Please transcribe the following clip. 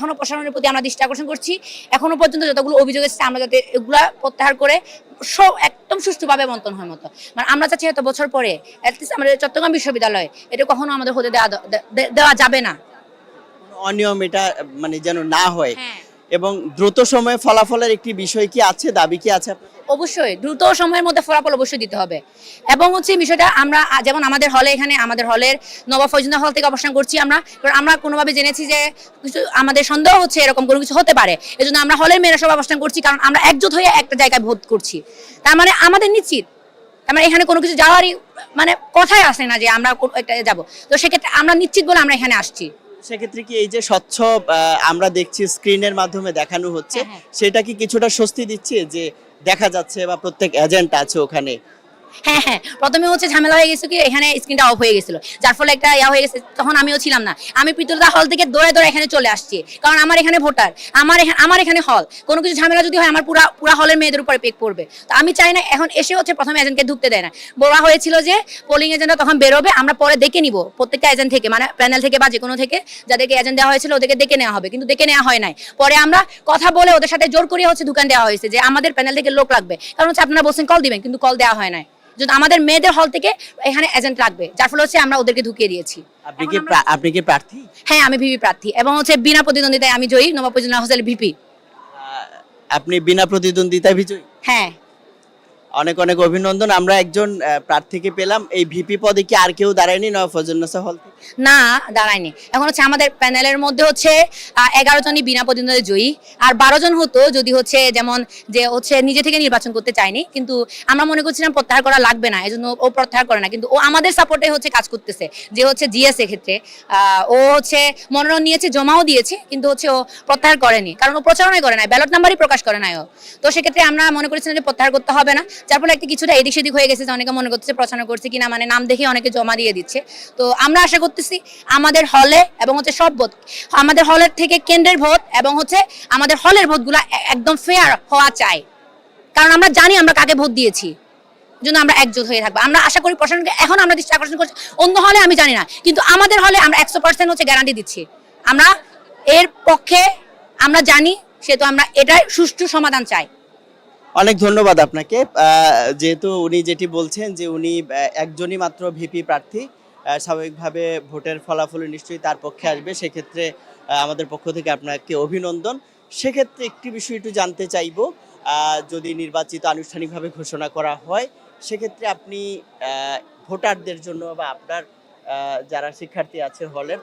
এখনও প্রশাসনের প্রতি আমরা দৃষ্টি আকর্ষণ করছি। এখনও পর্যন্ত যতগুলো অভিযোগ এসেছে আমরা যাতে এগুলা প্রত্যাহার করে সব একদম সুষ্ঠুভাবে বন্টন হয় মতো। মানে আমরা চাচ্ছি এত বছর পরে অ্যাটলিস্ট আমাদের চট্টগ্রাম বিশ্ববিদ্যালয় এটা কখনো আমাদের হতে দেওয়া দেওয়া যাবে না। অনিয়ম এটা মানে যেন না হয়। হ্যাঁ। এবং দ্রুত সময়ে ফলাফলের একটি বিষয় কি আছে, দাবি কি আছে? অবশ্যই, দ্রুত সময়ের মধ্যে ফলাফল অবশ্যই দিতে হবে। এবং হচ্ছে বিষয়টা আমরা যেমন আমাদের হলে এখানে, আমাদের হলের নবাব ফয়জুল্লাহ হল থেকে অবস্থান করছি আমরা। কারণ আমরা কোনোভাবে জেনেছি যে কিছু, আমাদের সন্দেহ হচ্ছে এরকম কোনো কিছু হতে পারে। এজন্য আমরা হলের মেয়েরা সব অবস্থান করছি, কারণ আমরা একজোট হয়ে একটা জায়গায় ভোট করছি। তার মানে আমাদের নিশ্চিত। তার মানে এখানে কোনো কিছু যাওয়ারই মানে কথাই আসে না যে আমরা একটা যাব। তো সেক্ষেত্রে আমরা নিশ্চিত বলে আমরা এখানে আসছি। সেক্ষেত্রে কি এই যে স্বচ্ছ আমরা দেখছি স্ক্রিনের মাধ্যমে দেখানো হচ্ছে হ্যাঁ, হ্যাঁ। সেটা কি কিছুটা স্বস্তি দিচ্ছে যে দেখা যাচ্ছে বা প্রত্যেক এজেন্ট আছে ওখানে হ্যাঁ হ্যাঁ। প্রথমে হচ্ছে ঝামেলা হয়ে গেছে কি, এখানে স্ক্রিনটা অফ হয়ে গেছিল। যার ফলে একটা ইয়া হয়ে গেছে, তখন আমিও ছিলাম না। আমি পিতলদা হল থেকে দৌড়ে দৌড়ে এখানে চলে আসছি। কারণ আমার এখানে ভোটার আমার আমার এখানে হল কোনো কিছু ঝামেলা যদি হয়, আমার পুরা পুরা হলের মেয়েদের উপরে পেক পড়বে। তো আমি চাই না, এখন এসে হচ্ছে প্রথমে এজেন্টকে ঢুকতে দেয় না। বলা হয়েছিল যে পোলিং তখন বেরোবে, আমরা পরে দেখে নিব, প্রত্যেকটা এজেন্ট থেকে মানে প্যানেল থেকে বা যে কোনো থেকে। যাদেরকে এজেন্ট দেওয়া হয়েছিল, ওদেরকে দেখে নেওয়া হবে, কিন্তু দেখে নেওয়া হয় নাই। পরে আমরা কথা বলে ওদের সাথে জোর করিয়ে হচ্ছে দোকান দেওয়া হয়েছে যে, আমাদের প্যানেল থেকে লোক লাগবে। কারণ হচ্ছে আপনারা বলছেন কল দিবেন, কিন্তু কল দেওয়া হয় নাই। যদি আমাদের মেয়েদের হল থেকে এখানে এজেন্ট লাগবে যার ফলে হচ্ছে আমরা ওদেরকে ঢুকিয়ে দিয়েছি। আপনি কি আপনি কি প্রার্থী? হ্যাঁ আমি ভিপি প্রার্থী এবং হচ্ছে বিনা প্রতিদ্বন্দ্বিতায় আমি জয়ী নবাব হোসেন ভিপি। আপনি বিনা প্রতিদ্বন্দ্বিতায় বিজয়ী? হ্যাঁ। অনেক অনেক অভিনন্দন। আমরা একজন প্রার্থীকে পেলাম। এই ভিপি পদে কি আর কেউ দাঁড়ায়নি? নয় ফজলনাসা হল না, দাঁড়ায়নি। এখন হচ্ছে আমাদের প্যানেলের মধ্যে হচ্ছে এগারো জনই বিনা প্রতিদ্বন্দ্বিতায় জয়ী। আর বারো জন হতো যদি হচ্ছে যেমন যে হচ্ছে নিজে থেকে নির্বাচন করতে চায়নি। কিন্তু আমরা মনে করছিলাম প্রত্যাহার করা লাগবে না। এই জন্য ও প্রত্যাহার করে না। কিন্তু ও আমাদের সাপোর্টে হচ্ছে কাজ করতেছে, যে হচ্ছে জিএস ক্ষেত্রে ও হচ্ছে মনোনয়ন নিয়েছে, জমাও দিয়েছে, কিন্তু হচ্ছে ও প্রত্যাহার করেনি। কারণ ও প্রচারণাই করে নাই, ব্যালট নাম্বারই প্রকাশ করে নাই ও। তো সেক্ষেত্রে আমরা মনে করেছিলাম যে প্রত্যাহার করতে হবে না। যার ফলে একটা কিছুটা এদিক সেদিক হয়ে গেছে যে অনেকে মনে করছে প্রচারণা করছে কিনা মানে নাম দেখে অনেকে জমা দিয়ে দিচ্ছে। তো আমরা আশা করতেছি আমাদের হলে এবং হচ্ছে সব ভোট, আমাদের হলের থেকে কেন্দ্রের ভোট এবং হচ্ছে আমাদের হলের ভোটগুলো একদম ফেয়ার হওয়া চাই। কারণ আমরা জানি আমরা কাকে ভোট দিয়েছি জন্য আমরা একজোট হয়ে থাকব। আমরা আশা করি প্রশাসনকে এখন আমরা দৃষ্টি আকর্ষণ করছি, অন্য হলে আমি জানি না, কিন্তু আমাদের হলে আমরা একশো পার্সেন্ট হচ্ছে গ্যারান্টি দিচ্ছি। আমরা এর পক্ষে আমরা জানি, সেহেতু আমরা এটাই সুষ্ঠু সমাধান চাই। অনেক ধন্যবাদ আপনাকে। যেহেতু উনি যেটি বলছেন যে উনি একজনই মাত্র ভিপি প্রার্থী স্বাভাবিকভাবে ভোটের ফলাফল নিশ্চয়ই তার পক্ষে আসবে। সেক্ষেত্রে আমাদের পক্ষ থেকে আপনাকে অভিনন্দন। সেক্ষেত্রে একটি বিষয় একটু জানতে চাইব যদি নির্বাচিত আনুষ্ঠানিকভাবে ঘোষণা করা হয়, সেক্ষেত্রে আপনি ভোটারদের জন্য বা আপনার যারা শিক্ষার্থী আছে হলের